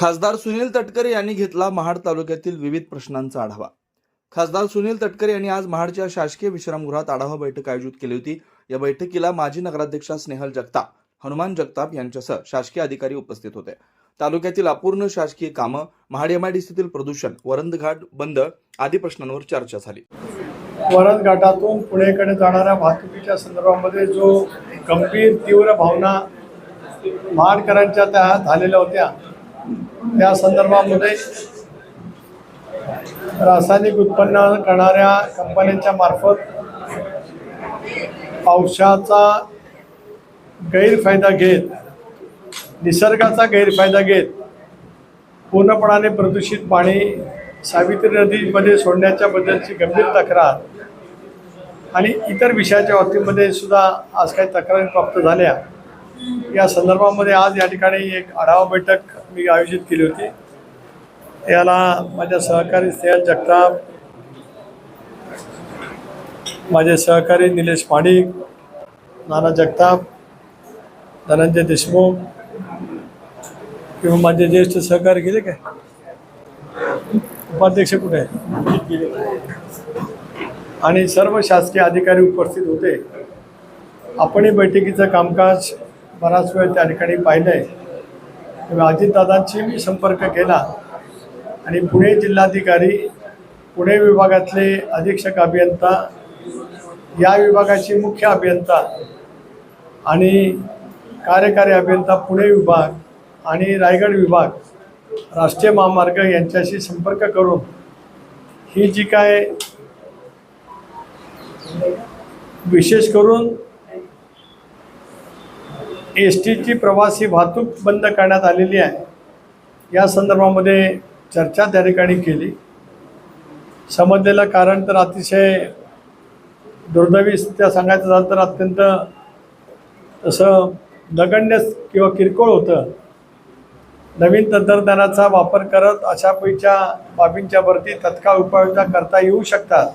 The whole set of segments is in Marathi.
खासदार सुनील तटकरे यांनी घेतला महाड तालुक्यातील विविध प्रश्नांचा आढावा. खासदार सुनील तटकरे यांनी आज महाडच्या शासकीय विश्रामगृहात आढावा बैठक आयोजित केली होती. या बैठकीला माजी नगराध्यक्षा स्नेहल जगताप हनुमान जगताप यांच्यासह शासकीय अधिकारी उपस्थित होते. तालुक्यातील अपूर्ण शासकीय कामं महाड एमआयडीसीतील प्रदूषण वरंदघाट बंद आदी प्रश्नांवर चर्चा झाली. वरद घाटातून पुणेकडे जाणाऱ्या वाहतुकीच्या संदर्भामध्ये जो गंभीर तीव्र भावना महाडकरांच्या त्या झालेल्या होत्या त्या संदर्भामध्ये रासायनिक उत्पन्न करणाऱ्या कंपन्यांच्या मार्फत पावसाचा गैरफायदा घेत निसर्गाचा गैरफायदा घेत पूर्णपणाने प्रदूषित पाणी सावित्री नदीमध्ये सोडण्याच्या बद्दलची गंभीर तक्रार आणि इतर विषयाच्या बाबतीमध्ये सुद्धा आज काही तक्रारी प्राप्त झाल्या. या संदर्भामध्ये आज या ठिकाणी एक आढावा बैठक मी आयोजित केली होती. याला माझ्या सहकारी स्नेहल जगताप माझे सहकारी निलेश माडिक नाना जगताप धनंजय देशमुख किंवा माझे ज्येष्ठ सहकारी गेले काय? उपाध्यक्ष कुठे आहे? आणि सर्व शासकीय अधिकारी उपस्थित होते. आपणही बैठकीचं कामकाज बराच वेळ त्या ठिकाणी पाहिलं आहे तेव्हा अजितदादांशी मी संपर्क केला. आणि पुणे जिल्हाधिकारी पुणे विभागातले अधीक्षक अभियंता या विभागाचे मुख्य अभियंता आणि कार्यकारी अभियंता पुणे विभाग आणि रायगड विभाग राष्ट्रीय महामार्ग यांच्याशी संपर्क करून ही जी काय विशेष करून एस टीची प्रवासी वाहतूक बंद करण्यात आलेली आहे. या संदर्भामध्ये चर्चा त्या ठिकाणी केली. समजलेलं कारण तर अतिशय दुर्दैवी त्या सांगायचं झालं तर अत्यंत तसं नगण्य किंवा किरकोळ होतं. नवीन तंत्रज्ञानाचा वापर करत अशा पैच्या बाबींच्या वरती तत्काळ उपाययोजना करता येऊ शकतात.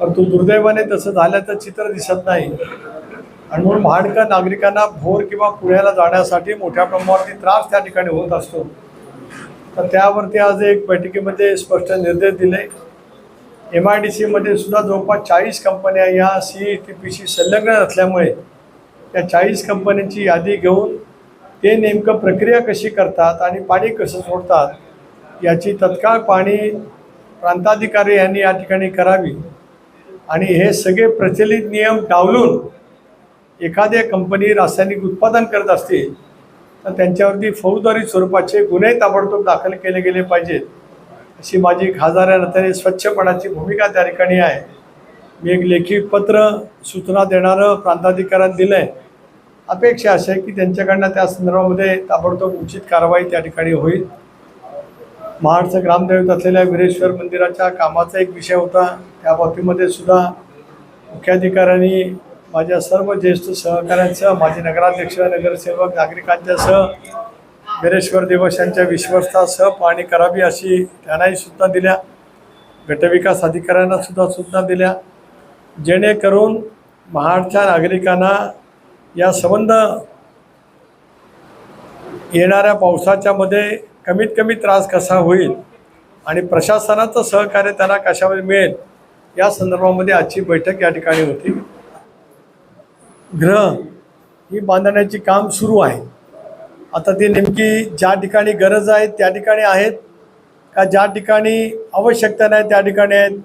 परंतु दुर्दैवाने तसं झाल्याचं चित्र दिसत नाही. आणि म्हणून महाडकर नागरिकांना भोर किंवा पुण्याला जाण्यासाठी मोठ्या प्रमाणावरती त्रास त्या ठिकाणी होत असतो. तर त्यावरती आज एक बैठकीमध्ये स्पष्ट निर्देश दिले. एम आय डी सीमध्ये सुद्धा जवळपास चाळीस कंपन्या या सी टी पीशी संलग्न असल्यामुळे त्या चाळीस कंपन्यांची यादी घेऊन ते नेमकं प्रक्रिया कशी करतात आणि पाणी कसं सोडतात याची तत्काळ पाणी प्रांताधिकारी यांनी या ठिकाणी करावी. आणि हे सगळे प्रचलित नियम डावलून एखाद्या कंपनी रासायनिक उत्पादन करत असतील तर त्यांच्यावरती फौजदारी स्वरूपाचे गुन्हे ताबडतोब दाखल केले गेले पाहिजेत. अशी माझी खासदार या नात्याने स्वच्छपणाची भूमिका त्या ठिकाणी आहे. मी एक लेखी पत्र सूचना देणारं प्रांताधिकाऱ्यांना दिलं आहे अपेक्षा अशी आहे की त्यांच्याकडनं त्या संदर्भामध्ये ताबडतोब उचित कारवाई त्या ठिकाणी होईल. महाडचं ग्रामदैवत असलेल्या वीरेश्वर मंदिराच्या कामाचा एक विषय होता. त्या बाबतीमध्ये सुद्धा मुख्याधिकाऱ्यांनी माझ्या सर्व ज्येष्ठ सहकाऱ्यांसह माझे नगराध्यक्ष नगरसेवक नागरिकांच्यासह विरेश्वर दिवस यांच्या विश्वस्तासह पाहणी करावी अशी त्यांनाही सूचना दिल्या. गटविकास अधिकाऱ्यांना सुद्धा सूचना दिल्या. जेणेकरून महाडच्या नागरिकांना या संबंध येणाऱ्या पावसाच्या मध्ये कमीत कमी त्रास कसा होईल आणि प्रशासनाचं सहकार्य त्यांना कशावर मिळेल या संदर्भामध्ये आजची बैठक या ठिकाणी होती. ग्रह ही बांधण्याची काम सुरू आहे. आता ती नेमकी ज्या ठिकाणी गरज आहे त्या ठिकाणी आहेत का ज्या ठिकाणी आवश्यकता नाही त्या ठिकाणी आहेत?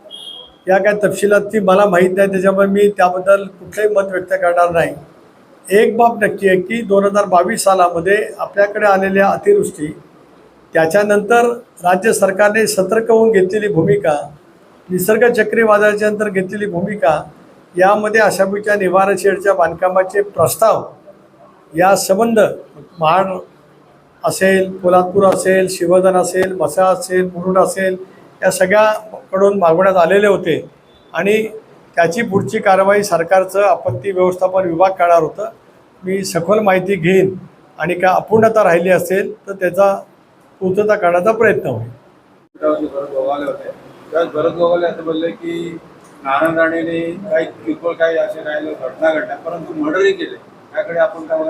या काय तपशिलात ती मला माहीत नाही त्याच्यामुळे मी त्याबद्दल कुठलंही मत व्यक्त करणार नाही. एक बाब नक्की आहे की दोन हजार बावीस सालामध्ये आपल्याकडे आलेल्या अतिवृष्टी त्याच्यानंतर राज्य सरकारने सतर्क होऊन घेतलेली भूमिका निसर्ग चक्रीवादळाच्या नंतर घेतलेली भूमिका यामध्ये आशापूरच्या निवारा शेडच्या बांधकामाचे प्रस्ताव या संबंध महाड असेल पोलादपूर असेल शिवधन असेल मसा असेल मुरुड असेल या सगळ्याकडून मागवण्यात आलेले होते. आणि त्याची पुढची कारवाई सरकारचं आपत्ती व्यवस्थापन विभाग करणार होतं. मी सखोल माहिती घेईन आणि काय अपूर्णता राहिली असेल तर त्याचा पूर्तता करण्याचा प्रयत्न होईल. भरत होते. त्यावेळेस भरत गोगाले असं बोलले की नारायण राणेने काही किरकोळ काही असे काही घटना घडल्या परंतु मर्डरही केले. त्याकडे आपण काय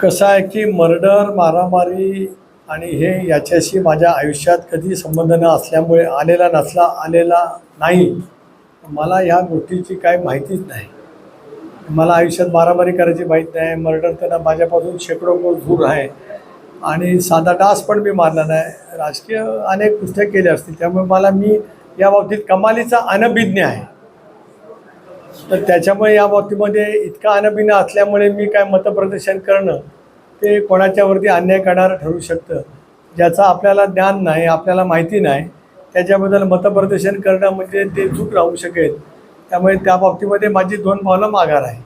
कसं आहे की मर्डर मारामारी आणि हे याच्याशी माझ्या आयुष्यात कधी संबंध न असल्यामुळे आलेला नसला आलेला नाही. मला ह्या गोष्टीची काही माहितीच नाही. मला आयुष्यात मारामारी करायची माहीत नाही मर्डर त्यांना माझ्यापासून शेकडो कोस दूर आहे. आणि साधा डास पण मी मारला नाही. राजकीय अनेक गोष्टी केल्या असतील त्यामुळे मला मी या बाबतीत कमालीचा अनभिज्ञ आहे. तर त्याच्यामुळे या बाबतीमध्ये इतका अनभिज्ञ असल्यामुळे मी काय मतप्रदर्शन करणं ते कोणाच्यावरती अन्याय करणारं ठरू शकतं ज्याचं आपल्याला ज्ञान नाही आपल्याला माहिती नाही. त्याच्याबद्दल मतप्रदर्शन करणं म्हणजे ते चूक राहू शकेल. त्यामुळे त्या बाबतीमध्ये माझी दोन पावलं माघार आहे.